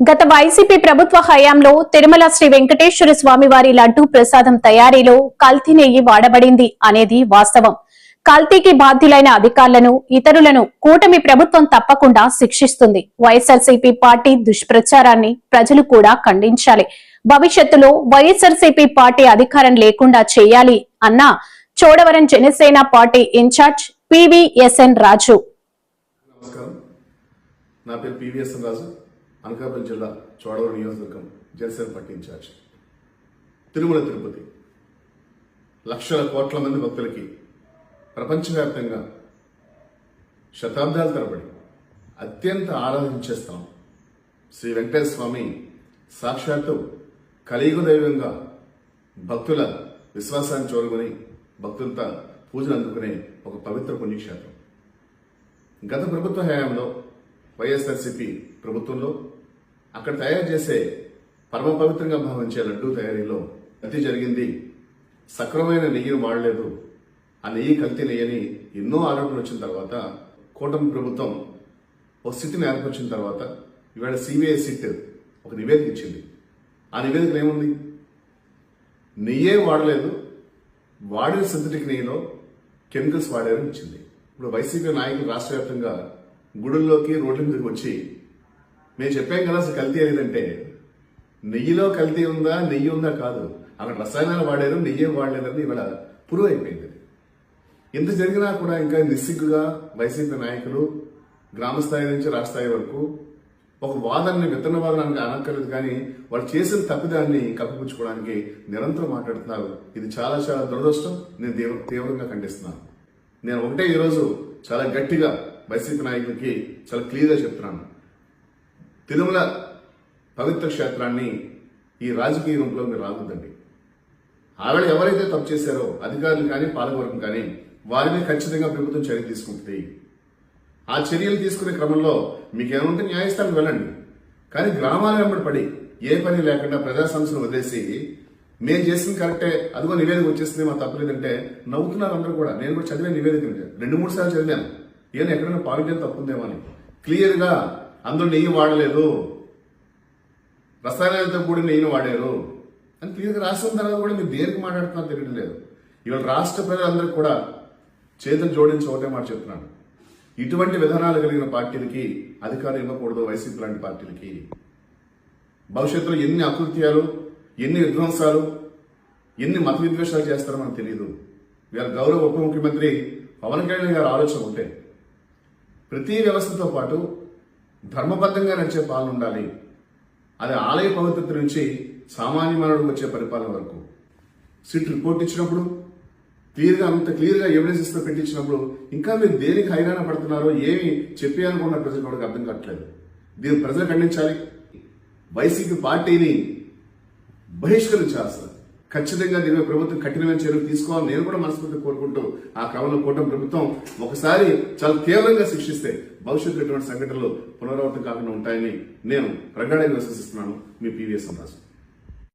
గత వైసీపీ ప్రభుత్వ హయాంలో తిరుమల శ్రీ వెంకటేశ్వర స్వామి వారి లడ్డూ ప్రసాదం తయారీలో కల్తీ నెయ్యి వాడబడింది అనేది వాస్తవం. కల్తీకి బాధ్యులైన అధికారులను ఇతరులను కూటమి ప్రభుత్వం తప్పకుండా శిక్షిస్తుంది. వైఎస్ఆర్సీపీ పార్టీ దుష్ప్రచారాన్ని ప్రజలు కూడా ఖండించాలి. భవిష్యత్తులో వైఎస్ఆర్సీపీ పార్టీ అధికారం లేకుండా చేయాలి అన్న Chodavaram Janasena party incharge P V S N Raju. నా పేరు రాజు. అనకాపల్లి జిల్లా చోడవరం నియోజకవర్గం జనసేన పార్టీ ఇన్ఛార్జ్. తిరుమల తిరుపతి. లక్షల కోట్ల మంది భక్తులకి ప్రపంచవ్యాప్తంగా శతాబ్దాల తరబడి అత్యంత ఆరాధించే స్థలం శ్రీ వెంకటేశ్వర స్వామి సాక్షాత్తు కలియుగ దైవంగా భక్తుల విశ్వాసాన్ని చూరగొని భక్తులతో పూజలు అందుకునే ఒక పవిత్ర పుణ్యక్షేత్రం. గత ప్రభుత్వ హయాంలో వైఎస్ఆర్సీపీ ప్రభుత్వంలో అక్కడ తయారు చేసే పరమ పవిత్రంగా భావించే లడ్డూ తయారీలో అతి జరిగింది. సక్రమైన నెయ్యిని వాడలేదు. ఆ నెయ్యి కల్తీ నెయ్యని ఎన్నో ఆరోపణలు వచ్చిన తర్వాత కూటమి ప్రభుత్వం ఒక స్థితిని ఏర్పరిచిన తర్వాత ఇవాళ సిబిఐ సిట్ ఒక నివేదిక ఇచ్చింది. ఆ నివేదికలు ఏముంది? నెయ్యే వాడలేదు. వాడిన సింథటిక్ నెయ్యిలో కెమికల్స్ వాడారని ఇచ్చింది. ఇప్పుడు వైసీపీ నాయకులు రాష్ట్ర వ్యాప్తంగా గుడుల్లోకి రోడ్ల మీదకి వచ్చి మేము చెప్పాం కదా అసలు కల్తీ ఏదంటే నెయ్యిలో కల్తీ ఉందా? నెయ్యి ఉందా కాదు. అక్కడ రసాయనాలు వాడారు నెయ్యి వాడలేదని ఇవాళ ప్రూవ్ అయిపోయింది. ఎంత జరిగినా కూడా ఇంకా నిస్సిగ్గుగా వైసీపీ నాయకులు గ్రామ స్థాయి నుంచి రాష్ట్ర స్థాయి వరకు ఒక వాదనని విత్తన వాదనానికి అనక్కర్లేదు కానీ వాళ్ళు చేసిన తప్పిదాన్ని కప్పిపుచ్చుకోవడానికి నిరంతరం మాట్లాడుతున్నారు. ఇది చాలా చాలా దురదృష్టం. నేను తీవ్ర- తీవ్రంగా ఖండిస్తున్నాను. నేను ఒకటే ఈరోజు చాలా గట్టిగా వైసీపీ నాయకులకి చాలా క్లియర్గా చెప్తున్నాను. తిరుమల పవిత్ర క్షేత్రాన్ని ఈ రాజకీయ రూపంలో మీరు రాకూడదండి ఆవిడ ఎవరైతే తప్పు చేశారో అధికారులు కానీ పాలకవర్గం కానీ వారిని ఖచ్చితంగా ప్రభుత్వం చర్య తీసుకుంటుంది. ఆ చర్యలు తీసుకునే క్రమంలో మీకు న్యాయస్థానం వెళ్ళండి. కానీ గ్రామాల వెంబడి పడి ఏ పని లేకుండా ప్రజా సమస్యలు వదిలేసి మేము చేసింది కరెక్టే అదిగో నివేదిక వచ్చేసింది మా తప్పలేదంటే నవ్వుతున్నారు అందరూ కూడా. నేను కూడా చదివే నివేదిక రెండు మూడు సార్లు చదివాను. ఏదో ఎక్కడైనా పాయింట్ ఏం తప్పుందేమో అని. క్లియర్గా అందులో అందరూ నెయ్యి వాడలేదు. రసాయనాలతో కూడిన నెయ్యిని వాడారు. అని క్లియర్గా రాసిన తర్వాత కూడా మీరు దేనికి మాట్లాడుతున్నారో తెలియడం లేదు. ఇవాళ రాష్ట్ర ప్రజలందరికీ కూడా చేతులు జోడించి ఒకటే మాట చెప్తున్నాను ఇటువంటి విధానాలు కలిగిన పార్టీలకి అధికారం ఇవ్వకూడదు వైసీపీ లాంటి పార్టీలకి. భవిష్యత్తులో ఎన్ని అకృత్యాలు ఎన్ని విధ్వంసాలు ఎన్ని మత విద్వేషాలు చేస్తారో మనకు తెలియదు. వీళ్ళ గౌరవ ఉప ముఖ్యమంత్రి పవన్ కళ్యాణ్ గారు ఆలోచన ఉంటే ప్రతి వ్యవస్థతో పాటు ధర్మబద్ధంగా నడిచే పాలన ఉండాలి. అది ఆలయ పవిత్రత నుంచి సామాన్య మానవుడు వచ్చే పరిపాలన వరకు. సిట్ రిపోర్ట్ ఇచ్చినప్పుడు క్లియర్గా అంత క్లియర్గా ఎవిడెన్సెస్తో పెట్టించినప్పుడు ఇంకా మీరు దేనికి హైరాణ పడుతున్నారో ఏమి చెప్పేయాలనుకున్న ప్రజలు కూడా అర్థం కావట్లేదు. దీన్ని ప్రజలు ఖండించాలి. వైసీపీ పార్టీని బహిష్కరించాల్సింది. ఖచ్చితంగా దీని ప్రభుత్వం కఠినమైన చర్యలు తీసుకోవాలని నేను కూడా మనస్ఫూర్తి కోరుకుంటూ ఆ క్రమంలో కూటమి ప్రభుత్వం ఒకసారి చాలా తీవ్రంగా శిక్షిస్తే భవిష్యత్తులో ఇటువంటి సంఘటనలు పునరావృతం కాకుండా ఉంటాయని నేను ప్రగాఢంగా విశ్వసిస్తున్నాను. మీ పీవీఎస్ రాజు